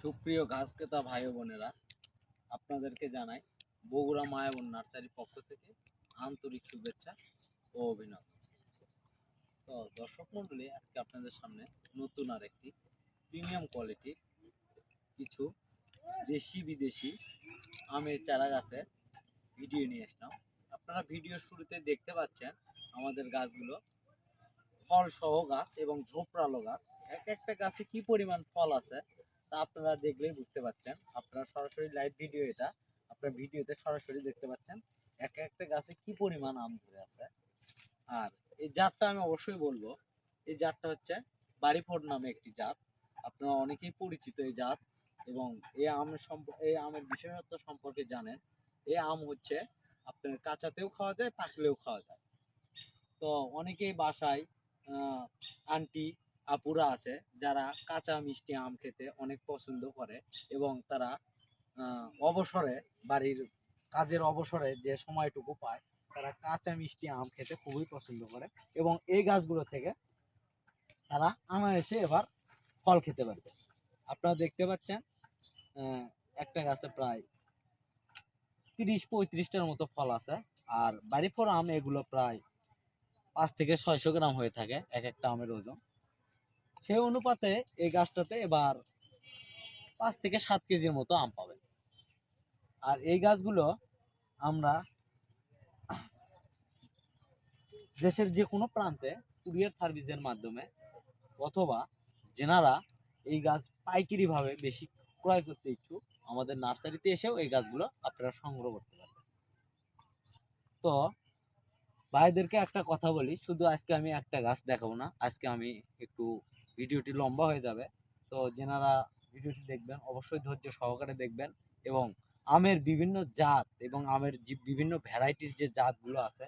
সুপ্রিয় ক্রেতা ভাই বোনেরা, আপনাদেরকে জানাই বগুড়া মায়াবন নার্সারির পক্ষ থেকে আন্তরিক শুভেচ্ছা ও অভিনন্দন। তো দর্শক মন্ডলী আজকে আপনাদের সামনে নতুন আর একটি প্রিমিয়াম কোয়ালিটির কিছু দেশি বিদেশি আমের চারা গাছের ভিডিও নিয়ে আসলাম। আপনারা ভিডিও শুরুতে দেখতে পাচ্ছেন আমাদের গাছগুলো ফল সহ গাছ এবং ঝোপড়ালো গাছ। এক একটা গাছে কি পরিমাণ ফল আছে আপনারা দেখলেই বুঝতে পারছেন। আপনারা সরাসরি লাইভ ভিডিও এটা, আপনারা ভিডিওতে সরাসরি দেখতে পাচ্ছেন। এক একটা গাছে কি পরিমাণ আম ধরে আছে। আর এই জাতটা আমি অবশ্যই বলব, এই জাতটা হচ্ছে বাড়িফোর নামে একটি জাত। আপনারা অনেকেই পরিচিত এই জাত এবং এই আম এই আমের বিশেষত্ব সম্পর্কে জানেন। এই আম হচ্ছে আপনার কাঁচাতেও খাওয়া যায়, পাকলেও খাওয়া যায়। তো অনেকেই বাসায় আন্টি আপুরা আছে, যারা কাঁচা মিষ্টি আম খেতে অনেক পছন্দ করে এবং তারা অবসরে, বাড়ির কাজের অবসরে যে সময়টুকু পায়, তারা কাঁচা মিষ্টি আম খেতে খুবই পছন্দ করে এবং এই গাছগুলো থেকে তারা আনায়াসে এবার ফল খেতে পারবে। আপনারা দেখতে পাচ্ছেন একটা গাছে প্রায় তিরিশ পঁয়ত্রিশটার মতো ফল আছে আর বাড়ি ফোর আম এগুলো প্রায় পাঁচ থেকে ছয়শো গ্রাম হয়ে থাকে, এক একটা আমের ওজন। সেই অনুপাতে এই গাছটাতে এবার পাঁচ থেকে সাত কেজির মতো আম পাবেন আর এই গাছগুলো আমরা দেশের যে কোনো প্রান্তে কুরিয়ার সার্ভিসের মাধ্যমে অথবা যেনারা এই গাছ পাইকারি ভাবে বেশি ক্রয় করতে ইচ্ছুক, আমাদের নার্সারিতে এসেও এই গাছগুলো আপনারা সংগ্রহ করতে পারবেন। তো ভাইদেরকে একটা কথা বলি, শুধু আজকে আমি একটা গাছ দেখাবো না, আজকে আমি একটু ভিডিওটি লম্বা হয়ে যাবে। তো যেনারা ভিডিওটি দেখবেন, অবশ্যই ধৈর্য সহকারে দেখবেন এবং আমের বিভিন্ন জাত এবং আমের বিভিন্ন ভ্যারাইটির যে জাতগুলো আছে,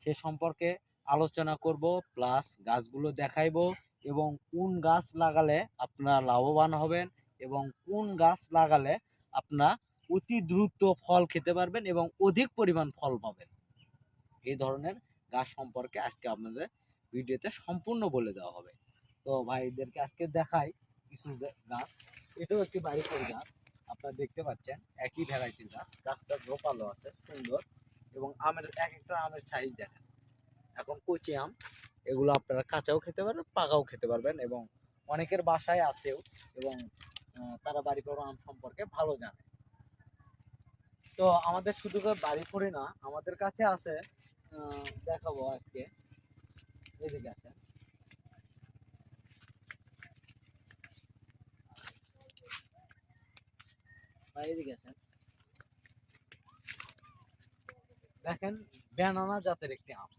সে সম্পর্কে আলোচনা করব, প্লাস গাছগুলো দেখাইবো এবং কোন গাছ লাগালে আপনারা লাভবান হবেন এবং কোন গাছ লাগালে আপনারা অতি দ্রুত ফল খেতে পারবেন এবং অধিক পরিমাণ ফল পাবেন। এই ধরনের গাছ সম্পর্কে আজকে আপনাদের ভিডিওতে সম্পূর্ণ বলে দেওয়া হবে। তো ভাইদেরকে আজকে দেখাই কিছু গাছ। এটাও একটি বাড়ি করে গাছ, আপনারা দেখতে পাচ্ছেন, একই ভ্যারাইটির গাছ। গাছটা রোপালো আছে, সুন্দর, এবং আমের এক একটা আমের সাইজ দেখেন। এখন কচি আম, এগুলো আপনারা কাঁচাও খেতে পারবেন, পাকাও খেতে পারবেন, এবং অনেকের বাসায় আছেও, এবং তারা বাড়ি পড়া আম সম্পর্কে ভালো জানে। তো আমাদের শুধু বাড়ি পড়ে না, আমাদের কাছে আছে দেখাবো আজকে। এদিকে আছে ভাই এদিকে আছেন দেখেন, ব্যানানা জাতের একটি আম।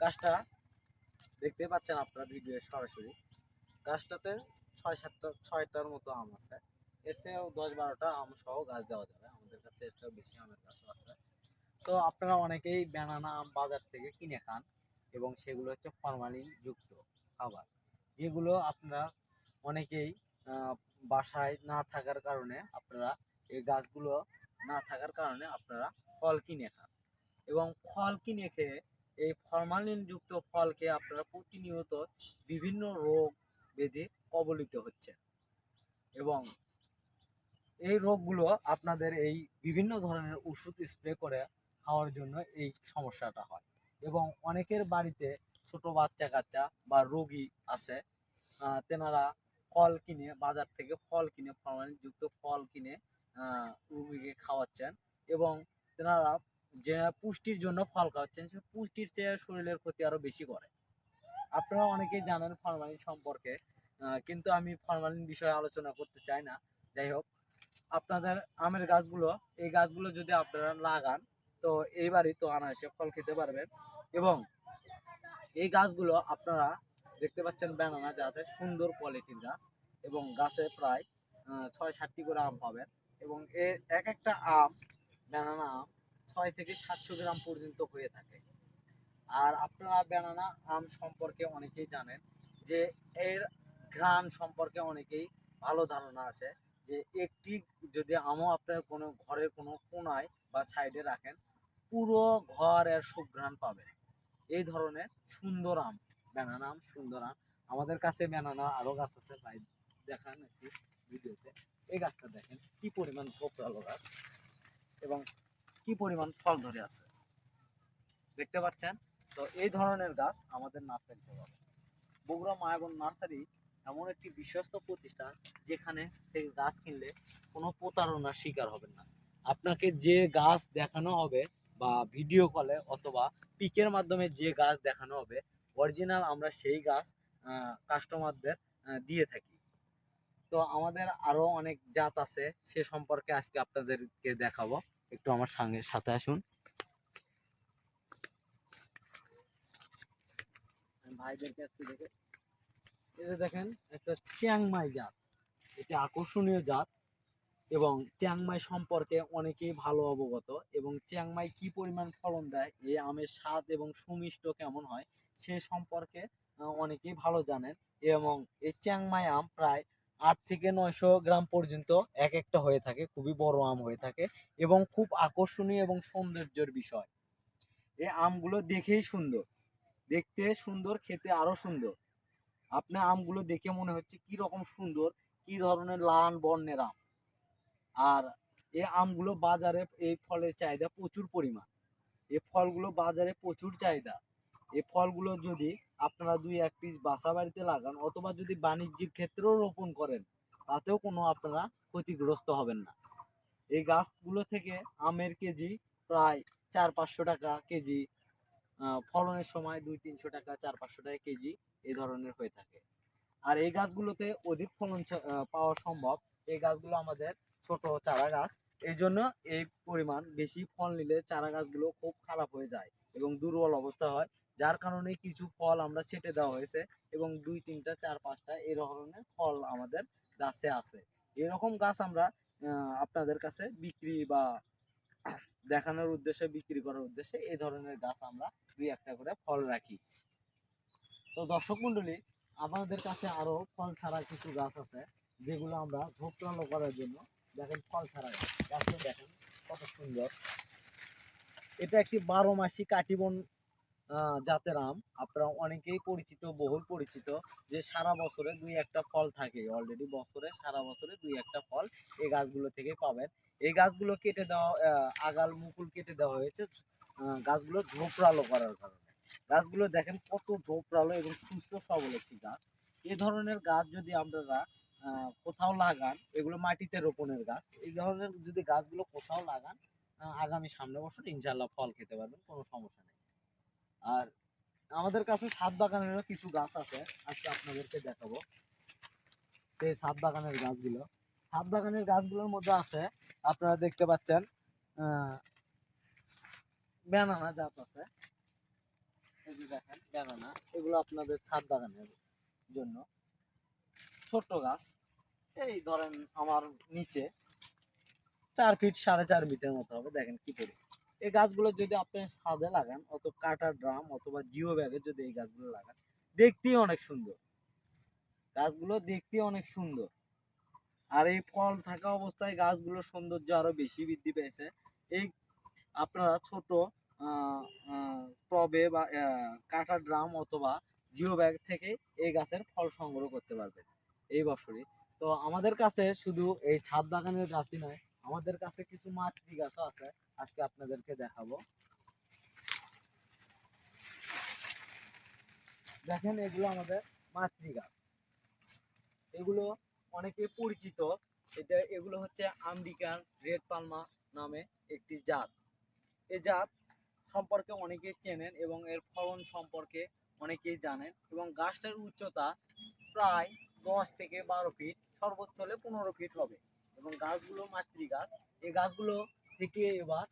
গাছটা দেখতে পাচ্ছেন আপনারা ভিডিও সরাসরি। গাছটাতে ছয় সাতটা ছয়টার মতো আম আছে। এর চেয়েও দশ বারোটা আম সহ গাছ দেওয়া যাবে। আমাদের কাছে এর চেয়েও বেশি আমের গাছও আছে। তো আপনারা অনেকেই ব্যানানা আম বাজার থেকে কিনে খান এবং সেগুলো হচ্ছে ফরমালিন যুক্ত খাবার। যেগুলো আপনারা অনেকেই বাসায় না থাকার কারণে আপনারা এই গাছগুলো না থাকার কারণে আপনারা ফল কিনে খান। এবং ফল কিনে খেয়ে এই ফরমালিন যুক্ত ফল খেয়ে আপনারা প্রতিনিয়ত বিভিন্ন রোগ ব্যাধি কবলিত হচ্ছে এবং এই রোগগুলো আপনাদের এই বিভিন্ন ধরনের ওষুধ স্প্রে করে খাওয়ার জন্য এই সমস্যাটা হয়। এবং অনেকের বাড়িতে ছোট বাচ্চা কাচ্চা বা রোগী আছে তেনারা ফল কিনে, বাজার থেকে ফল কিনে যুক্ত ফল কিনে রোগীকে খাওয়াচ্ছেন এবং তেনারা যে পুষ্টির জন্য ফল খাওয়াচ্ছেন, সে পুষ্টির চেয়ে শরীরের ক্ষতি আরও বেশি করে। আপনারা অনেকেই জানেন ফরমালিন সম্পর্কে কিন্তু আমি ফরমালিন বিষয়ে আলোচনা করতে চাই না। যাই হোক, আপনাদের আমের গাছগুলো, এই গাছগুলো যদি আপনারা লাগান, তো এইবারই তো অনায়াসে ফল খেতে পারবেন এবং এই গাছগুলো আপনারা দেখতে পাচ্ছেন ব্যানানা যাতে সুন্দর কোয়ালিটির গাছ। এবং গাছে প্রায় ছয় সাতটি করে আম পাবেন। এবং এর এক একটা আম ব্যানানা আম ছয় থেকে সাতশো গ্রাম পর্যন্ত হয়ে থাকে। আর আপনারা ব্যানানা আম সম্পর্কে অনেকেই জানেন যে এর ঘ্রাণ সম্পর্কে অনেকেই ভালো ধারণা আছে যে একটি যদি আমও আপনার কোনো ঘরের কোনো কোনায় বা সাইডে রাখেন, পুরো ঘর এর সুঘ্রাণ পাবে এই ধরনের সুন্দর আম ব্যানানা আম, সুন্দর আম। আমাদের কাছে ব্যানানা আরও গাছ আছে ভাই দেখান একটু ভিডিওতে। এই গাছটা দেখেন, কি পরিমাণ ঝোপড়ালো গাছ এবং কি পরিমাণ ফল ধরে আছে। দেখতে পাচ্ছেন? তো এই ধরনের গাছ আমাদের নার্সারিতে পাবেন। বগুড়া মায়াবন নার্সারি এমন একটি বিশ্বস্ত প্রতিষ্ঠান যেখানে থেকে গাছ কিনলে কোনো প্রতারণার শিকার হবেন না। আপনাকে যে গাছ দেখানো হবে বা ভিডিও কলে অথবা পিকের মাধ্যমে যে গাছ দেখানো হবে, অরিজিনাল আমরা সেই গাছ কাস্টমারদের দিয়ে থাকি। তো আমাদের আরও অনেক জাত আছে, সে সম্পর্কে আজকে আপনাদেরকে দেখাবো। একটু আমার সঙ্গে, সাথে আসুন। আকর্ষণীয় জাত এবং চিয়াংমাই সম্পর্কে অনেকেই ভালো অবগত এবং চিয়াংমাই কি পরিমাণ ফলন দেয় আমের স্বাদ এবং সুমিষ্ট কেমন হয়, সে সম্পর্কে অনেকেই ভালো জানেন এবং এই চিয়াংমাই আম প্রায় আট থেকে নয়শো গ্রাম পর্যন্ত এক একটা হয়ে থাকে, খুবই বড় আম হয়ে থাকে এবং খুব আকর্ষণীয় এবং সৌন্দর্যের বিষয়। এই আমগুলো দেখেই সুন্দর, দেখতে সুন্দর, খেতে আরও সুন্দর। আপনার আমগুলো দেখে মনে হচ্ছে কি রকম সুন্দর, কি ধরনের লাল বর্ণের আম। আর এই আমগুলো বাজারে এই ফলের চাহিদা প্রচুর পরিমাণ। এই ফলগুলো বাজারে প্রচুর চাহিদা। এই ফলগুলো যদি আপনারা দুই এক পিস বাসা বাড়িতে লাগান অথবা যদি বাণিজ্যিক ক্ষেত্রেও রোপণ করেন, তাতেও কোনো আপনারা ক্ষতিগ্রস্ত হবেন না। এই গাছগুলো থেকে আমের কেজি প্রায় চার পাঁচশো টাকা কেজি ফলনের সময় দুই তিনশো টাকা, চার পাঁচশো টাকা কেজি এই ধরনের হয়ে থাকে। আর এই গাছগুলোতে অধিক ফলন পাওয়া সম্ভব। এই গাছগুলো আমাদের ছোট চারা গাছ। এই জন্য এই পরিমাণ বেশি ফল নিলে চারা গাছগুলো খুব খারাপ হয়ে যায় এবং দুর্বল অবস্থা হয়। যার কারণে কিছু ফল আমরা ছেটে দেওয়া হয়েছে এবং দুই, তিনটা, চার, পাঁচটা এই ধরনের ফল আমাদের গাছে আছে। এরকম গাছ আমরা আপনাদের কাছে বিক্রি বা দেখানোর উদ্দেশ্যে, বিক্রি করার উদ্দেশ্যে এই ধরনের গাছ আমরা দুই, একটা করে ফল রাখি। তো দর্শক মন্ডলী আমাদের কাছে আরও ফল ছাড়া কিছু গাছ আছে, যেগুলো আমরা ঝোপটালো করার জন্য দেখেন ফল ছাড়া গাছ। গাছটা দেখেন কত সুন্দর। এটা একটি বারো মাসি কাটিবন জাতের আম। আপনারা অনেকেই পরিচিত, বহুল পরিচিত, যে সারা বছরে দুই একটা ফল থাকে। অলরেডি বছরে, সারা বছরে দুই একটা ফল এই গাছগুলো থেকে পাবেন। এই গাছগুলো কেটে দেওয়া আগাল মুকুল কেটে দেওয়া হয়েছে। গাছগুলো ঝোপড়ালো করার কারণে। গাছগুলো দেখেন কত ঝোপড়ালো এবং সুস্থ সবল একটি গাছ। এ ধরনের গাছ যদি আপনারা কোথাও লাগান, এগুলো মাটিতে রোপণের গাছ। এই ধরনের যদি গাছগুলো কোথাও লাগান আগামী সামনে বছর ইনশাল্লাহ ফল খেতে পারবেন, কোনো সমস্যা নেই। আর আমাদের কাছে ছাদ বাগানেরও কিছু গাছ আছে, আজকে আপনাদেরকে দেখাবো। সেই ছাদ বাগানের গাছগুলো। ছাদ বাগানের গাছগুলোর মধ্যে আছে, আপনারা দেখতে পাচ্ছেন, আহ, ব্যানানা জাত আছে। এই যে দেখেন, ব্যানানা, এগুলো আপনাদের ছাদ বাগানের জন্য। ছোট্ট গাছ। এই ধরেন আমার নিচে চার ফিট, সাড়ে চার ফিটের মতো হবে, দেখেন কি পরি এই গাছগুলো যদি আপনি ছাদে লাগান অত কাটা ড্রাম অথবা জিও ব্যাগে যদি এই গাছগুলো লাগান, দেখতেই অনেক সুন্দর। গাছগুলো দেখতে অনেক সুন্দর। আর এই ফল থাকা অবস্থায় গাছগুলোর সৌন্দর্য আরও বেশি বৃদ্ধি পেয়েছে। এই আপনারা ছোট টবে বা কাটা ড্রাম অথবা জিও ব্যাগ থেকে এই গাছের ফল সংগ্রহ করতে পারবেন এই বছরই। তো আমাদের কাছে শুধু এই ছাদ বাগানের গাছই নয়, আমাদের কাছে কিছু মাতৃ গাছও আছে। আজকে আপনাদেরকে দেখাবো। দেখেন, এগুলো আমাদের মাতৃ গাছ এগুলো অনেকে পরিচিত। এটা, এগুলো হচ্ছে আমেরিকান রেড পালমা নামে একটি জাত। এই জাত সম্পর্কে অনেকেই চেনেন এবং এর ফলন সম্পর্কে অনেকেই জানেন এবং গাছটার উচ্চতা প্রায় দশ থেকে বারো ফিট, সর্বোচ্চ হলে পনেরো ফিট হবে। এবং গাছগুলো মাতৃ গাছ এই গাছগুলো থেকে এবার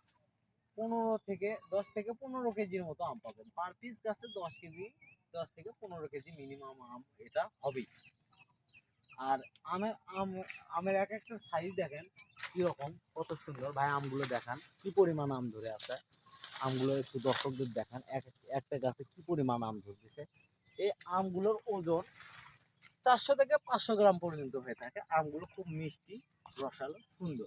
পনেরো থেকে দশ থেকে পনেরো কেজির মতো আম পাবেন। পার পিস গাছে দশ কেজি, দশ থেকে পনেরো কেজি মিনিমাম আম এটা হবেই। আর আমের আম, আমের এক একটা সাইজ দেখেন কীরকম, কত সুন্দর। ভাই, আমগুলো দেখান, কি পরিমাণ আম ধরে আছে? আমগুলো একটু দর্শকদের দেখান এক এক- একটা গাছে কি পরিমাণ আম ধরতেছে? এই আমগুলোর ওজন চারশো থেকে পাঁচশো গ্রাম পর্যন্ত হয়ে থাকে। আমগুলো খুব মিষ্টি, রসালো, সুন্দর।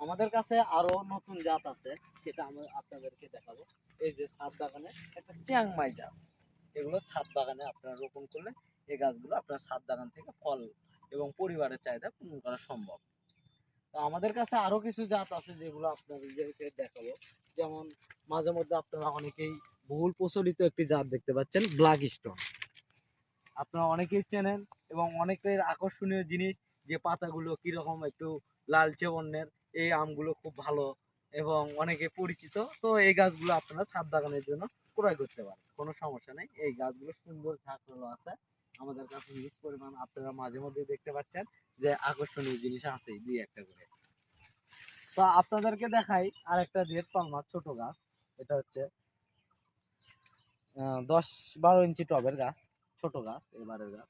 আমাদের কাছে আরও নতুন জাত আছে, সেটা আমি আপনাদেরকে দেখাবো। এই যে ছাদ বাগানে একটা চিয়াংমাই জাত। এগুলো ছাদ বাগানে আপনারা রোপণ করলে এই গাছগুলো আপনার ছাদ বাগান থেকে ফল এবং পরিবারের চাহিদা পূরণ করা সম্ভব। তো আমাদের কাছে আরও কিছু জাত আছে যেগুলো আপনাদেরকে দেখাবো। যেমন মাঝে মধ্যে আপনারা অনেকেই বহুল প্রচলিত একটি জাত দেখতে পাচ্ছেন ব্ল্যাক স্টোন আপনারা অনেকেই চেনেন এবং অনেকের আকর্ষণীয় জিনিস যে পাতাগুলো কীরকম একটু লালচে বর্ণের এই আমগুলো খুব ভালো এবং অনেকে পরিচিত। তো এই গাছগুলো আপনারা ছাদ বাগানের জন্য ক্রয় করতে পারেন, কোনো সমস্যা নেই। এই গাছগুলো সুন্দর ঝাঁকড়ালো আছে। আমাদের কাছে হিউজ পরিমাণ, আপনারা মাঝে মধ্যে দেখতে পাচ্ছেন যে আকর্ষণীয় জিনিস আছে দুই একটা করে। তো আপনাদেরকে দেখাই আরেকটা রেড পালমার ছোট গাছ। এটা হচ্ছে দশ বারো ইঞ্চি টবের গাছ, ছোট গাছ, এবারের গাছ।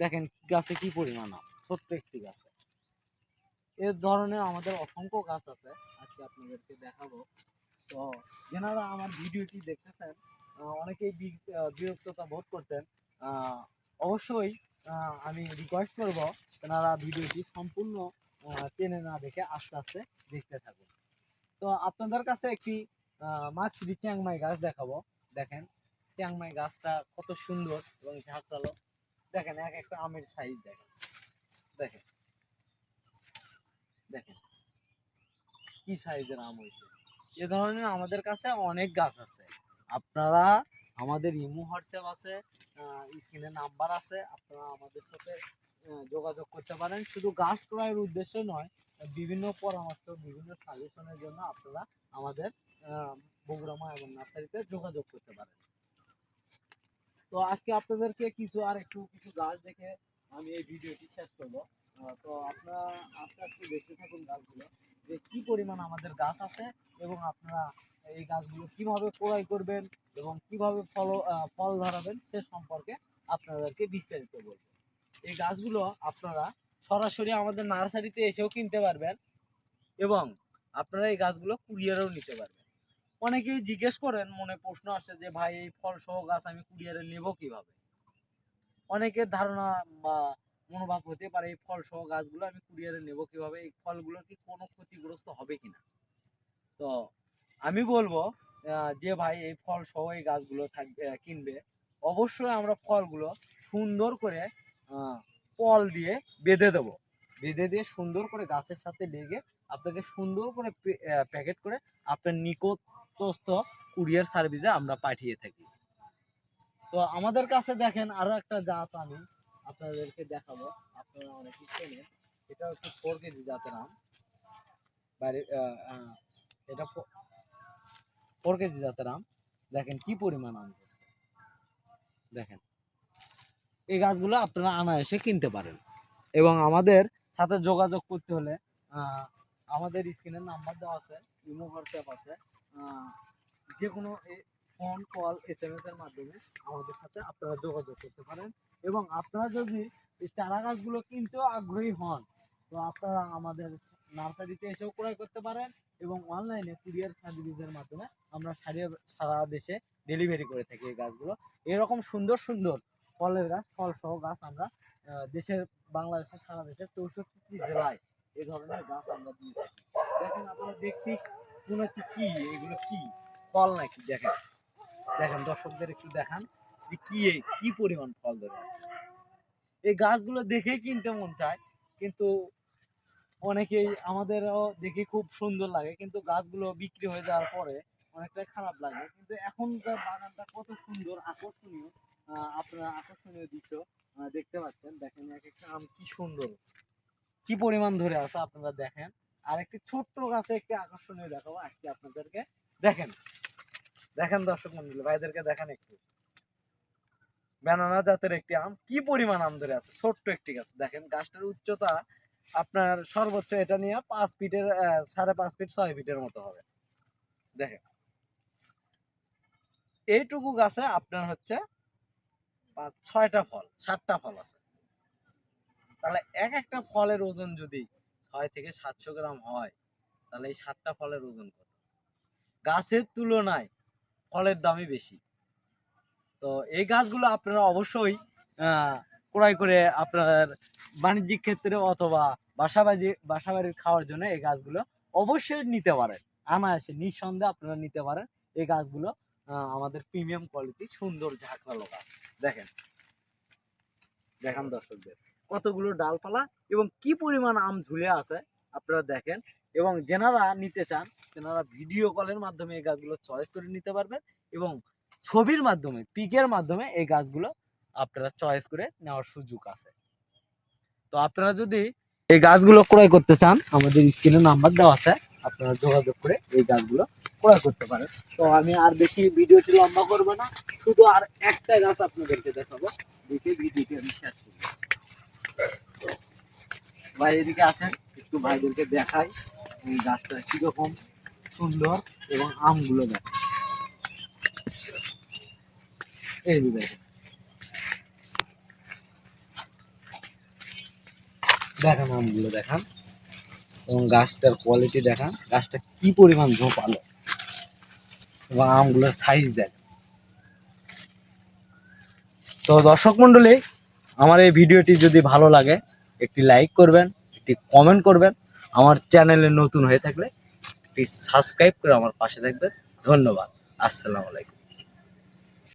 দেখেন গাছে কি পরিমাণ আম, ছোট্ট একটি গাছে। এর ধরনের আমাদের অসংখ্য গাছ আছে, আজকে আপনাদেরকে দেখাবো। তো যেনারা আমার ভিডিওটি দেখতেছেন অনেকেই বিরক্ততা বোধ করতেন অবশ্যই আমি রিকোয়েস্ট করব তেনারা ভিডিওটি সম্পূর্ণ টেনে না দেখে আস্তে আস্তে দেখতে থাকুন। তো আপনাদের কাছে একটি মাছুরি চ্যাংমাই গাছ দেখাবো। দেখেন, চ্যাংমাই গাছটা কত সুন্দর এবং ঝাঁকালো দেখেন, এক একটা আমের সাইজ দেখেন। দেখেন। দেখেন কি সাইজের আম হয়েছে এ ধরনের আমাদের কাছে অনেক গাছ আছে। আপনারা আমাদের ইমো হোয়াটসঅ্যাপ আছে স্ক্রিনে নাম্বার আছে আপনারা আমাদের সাথে যোগাযোগ করতে পারেন। শুধু গাছ ক্রয়ের উদ্দেশ্যে নয় বিভিন্ন পরামর্শ বিভিন্ন সাজেশনের জন্য আপনারা আমাদের আহ, বগুড়া এবং নার্সারিতে যোগাযোগ করতে পারেন। তো আজকে আপনাদেরকে কিছু আর একটু কিছু গাছ দেখে আমি এই ভিডিওটি শেষ করব। তো আপনারা আস্তে আস্তে দেখতে থাকুন গাছগুলো যে কি পরিমাণ আমাদের গাছ আছে এবং আপনারা এই গাছগুলো কীভাবে ক্রয় করবেন এবং কীভাবে ফল ফল ধরাবেন সে সম্পর্কে আপনাদেরকে বিস্তারিত বলব। এই গাছগুলো আপনারা সরাসরি আমাদের নার্সারিতে এসেও কিনতে পারবেন এবং আপনারা এই গাছগুলো কুরিয়ারেও নিতে পারবেন। অনেকেই জিজ্ঞেস করেন, মনে প্রশ্ন আসে যে, ভাই, এই ফল সহ গাছ আমি কুরিয়ারে নেব কীভাবে? অনেকের ধারণা বা মনোভাব হতে পারে, এই ফল সহ গাছগুলো আমি কুরিয়ারে নেব কীভাবে, এই ফলগুলো কি কোনো ক্ষতিগ্রস্ত হবে কিনা? তো আমি বলব যে ভাই এই ফল সহ এই গাছগুলো থাকবে কিনবে, অবশ্যই আমরা ফলগুলো সুন্দর করে পল দিয়ে বেঁধে দেব। বেঁধে দিয়ে সুন্দর করে গাছের সাথে লেগে আপনাকে সুন্দর করে প্যাকেট করে আপনার নিকটস্থ কুরিয়ার সার্ভিসে আমরা পাঠিয়ে থাকি। তো আমাদের কাছে দেখেন আরও একটা জাত আমি। আপনাদেরকে দেখাবো আপনারা অনেকেই চেনেন। এটা হচ্ছে ফোর কেজি জাতের আম। আহ, এটা ফোর কেজি জাতের আম। দেখেন কি পরিমাণ আম দেখেন এই গাছগুলো আপনারা আনায়াসে কিনতে পারেন। এবং আমাদের সাথে যোগাযোগ করতে হলে আমাদের স্ক্রিনের নাম্বার দেওয়া আছে ইমো হোয়াটসঅ্যাপ আছে। যে কোনো phone call S M S এর মাধ্যমে আমাদের সাথে আপনারা যোগাযোগ করতে পারেন। এবং আপনারা যদি চারা গাছগুলো কিনতেও আগ্রহী হন, তো আপনারা আমাদের নার্সারিতে এসেও ক্রয় করতে পারেন এবং অনলাইনে কুরিয়ার সার্ভিসের মাধ্যমে আমরা সারা সারা দেশে ডেলিভারি করে থাকি এই গাছগুলো। এরকম সুন্দর সুন্দর ফলের গাছ ফল সহ গাছ আমরা দেশের, বাংলাদেশের, সারা দেশের চৌষট্টি জেলায় এই ধরনের গাছ আমরা দিয়ে থাকি। দেখেন, আপনারা দেখতেই মনে হচ্ছে কি? এগুলো কি? ফল নাকি? দেখেন। দেখেন, দর্শকদের একটু দেখান যে কি কি পরিমাণ ফল ধরে আছে। এই গাছগুলো দেখে কিনতে মন চায়, কিন্তু অনেকেই আমাদেরও দেখে খুব সুন্দর লাগে, কিন্তু গাছগুলো বিক্রি হয়ে যাওয়ার পরে অনেকটা খারাপ লাগে। কিন্তু এখনকার বাগানটা কত সুন্দর, আকর্ষণীয় আপনারা আকর্ষণীয় দৃশ্য দেখতে পাচ্ছেন। দেখেন এক একটা আম কি সুন্দর। কি পরিমাণ ধরে আছে আপনারা দেখেন। আর একটি ছোট্ট গাছে একটি আকর্ষণীয় দেখাবো, আজকে আপনাদেরকে দেখেন। দেখেন দর্শক মন্ডলী, ভাইদেরকে দেখেন একটু। ব্যানানা জাতের একটি আম, কি পরিমাণ আম ধরে আছে? ছোট্ট একটি গাছ। দেখেন গাছটার উচ্চতা আপনার সর্বোচ্চ এটা নিয়ে পাঁচ ফিটের সাড়ে পাঁচ ফিট ছয় ফিটের মতো হবে। দেখেন। এইটুকু গাছে আপনার হচ্ছে ছয়টা ফল, সাতটা ফল আছে। তাহলে এক একটা ফলের ওজন যদি ছয় থেকে সাতশো গ্রাম হয়, তাহলে এই সাতটা ফলের ওজন কত? গাছের তুলনায় ফলের দামই বেশি। তো এই গাছগুলো আপনারা অবশ্যই ক্রয় করে আপনার বাণিজ্যিক ক্ষেত্রে অথবা বাসাবাড়ি বাসাবাড়ির খাওয়ার জন্য এই গাছগুলো অবশ্যই নিতে পারেন। আনায়াসে নিঃসন্দেহে আপনারা নিতে পারেন। এই গাছগুলো আমাদের প্রিমিয়াম কোয়ালিটি সুন্দর ঝাঁকড়ালো গাছ। দেখেন। দেখান দর্শকদের। কতগুলো ডালপালা এবং কি পরিমাণ আম ঝুলে আছে, আপনারা দেখেন। এবং যেনারা নিতে চান, তেনারা ভিডিও কলের মাধ্যমে এই গাছগুলো চয়েস করে নিতে পারবেন এবং ছবির মাধ্যমে পিকের মাধ্যমে এই গাছগুলো আপনারা চয়েস করে নেওয়ার সুযোগ আছে। তো আপনারা যদি এই গাছগুলো ক্রয় করতে চান, আমাদের স্ক্রিনে নাম্বার দেওয়া আছে, আপনারা যোগাযোগ করে এই গাছগুলো ক্রয় করতে পারেন। তো আমি আর বেশি ভিডিওটি লম্বা করব না, শুধু আর একটা গাছ আপনাদেরকে দেখাবো, দেখে ভিডিওটি আমি শেষ করব। ভাই, এদিকে আসেন, একটু ভাইদেরকে দেখাই। এই গাছটা কীরকম সুন্দর এবং আমগুলো দেখেন এই যে দেখেন দেখান আমগুলো, দেখান। এবং গাছটার কোয়ালিটি দেখান। গাছটা কি পরিমাণ ঝোপালো। এবং আমগুলোর সাইজ দেখ তো দর্শক মন্ডলী, আমার এই ভিডিওটি যদি ভালো লাগে, একটি লাইক করবেন, একটি কমেন্ট করবেন। আমার চ্যানেলে নতুন হয়ে থাকলে প্লিজ সাবস্ক্রাইব করে আমার পাশে থাকবেন। ধন্যবাদ। আসসালামু আলাইকুম।